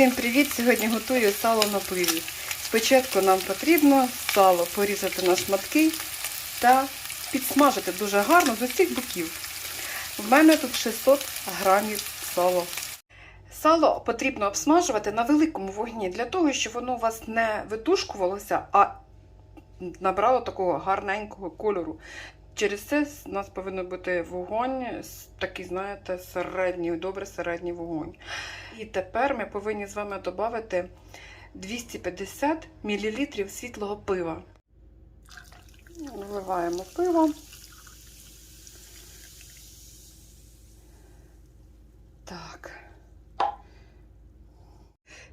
Всім привіт! Сьогодні готую сало на пиві. Спочатку нам потрібно сало порізати на шматки та підсмажити дуже гарно з усіх боків. В мене тут 600 грамів сала. Сало потрібно обсмажувати на великому вогні для того, щоб воно у вас не витушкувалося, а набрало такого гарненького кольору. Через це у нас повинен бути вогонь, такий, знаєте, середній, добре середній вогонь. І тепер ми повинні з вами додати 250 мл світлого пива. Вливаємо пиво. Так.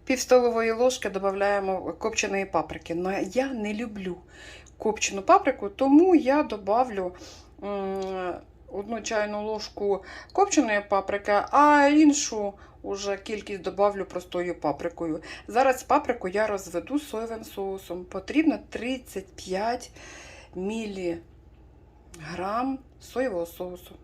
Пів столової ложки додаємо копченої паприки. Но я не люблю копчену паприку, тому я добавлю одну чайну ложку копченої паприки, а іншу уже кількість добавлю простою паприкою. Зараз паприку я розведу соєвим соусом. Потрібно 35 мг соєвого соусу.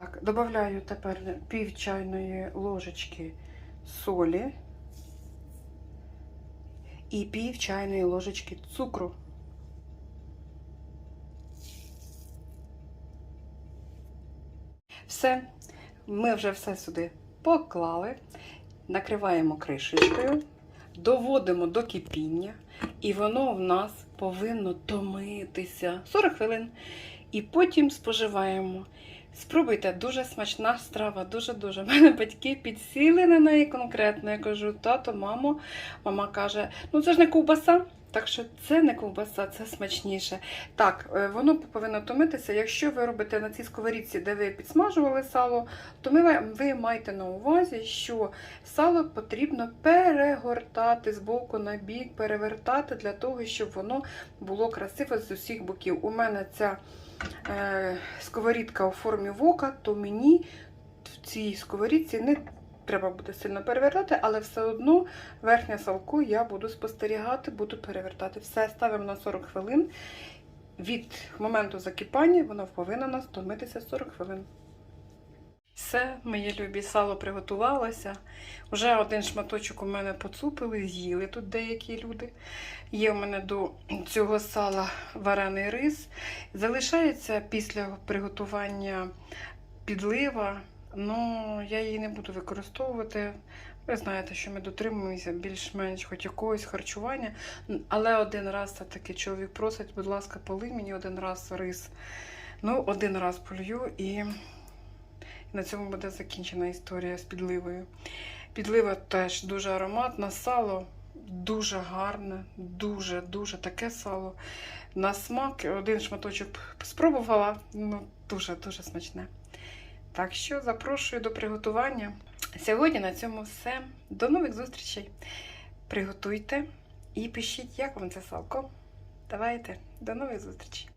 Так, додаю тепер пів чайної ложечки солі і пів чайної ложечки цукру. Все, ми вже все сюди поклали, накриваємо кришечкою, доводимо до кипіння, і воно в нас повинно томитися 40 хвилин. І потім споживаємо. Спробуйте, дуже смачна страва, дуже-дуже. Мене батьки підсіли на неї конкретно. Я кажу, тато, мамо. Мама каже, ну це ж не ковбаса. Так що це не ковбаса, це смачніше. Так, е, воно повинно томитися. Якщо ви робите на цій сковорідці, де ви підсмажували сало, то ми, ви маєте на увазі, що сало потрібно перегортати з боку на бік, перевертати для того, щоб воно було красиво з усіх боків. У мене ця е, сковорідка у формі вока, то мені в цій сковорідці не треба буде сильно перевертати, але все одно верхнє салко я буду спостерігати, буду перевертати. Все ставимо на 40 хвилин. Від моменту закипання воно повинно нас томитися 40 хвилин. Все, моє любі сало приготувалося. Уже один шматочок у мене поцупили, з'їли тут деякі люди. Є у мене до цього сала варений рис. Залишається після приготування підлива. Ну, я її не буду використовувати. Ви знаєте, що ми дотримуємося більш-менш хоч якогось харчування. Але один раз все-таки чоловік просить, будь ласка, полий мені один раз рис. Ну, один раз полью і на цьому буде закінчена історія з підливою. Підлива теж дуже ароматна, сало дуже гарне, дуже-дуже таке сало. На смак один шматочок спробувала, ну дуже-дуже смачне. Так що запрошую до приготування. Сьогодні на цьому все. До нових зустрічей. Приготуйте і пишіть, як вам це салко. Давайте, до нових зустрічей!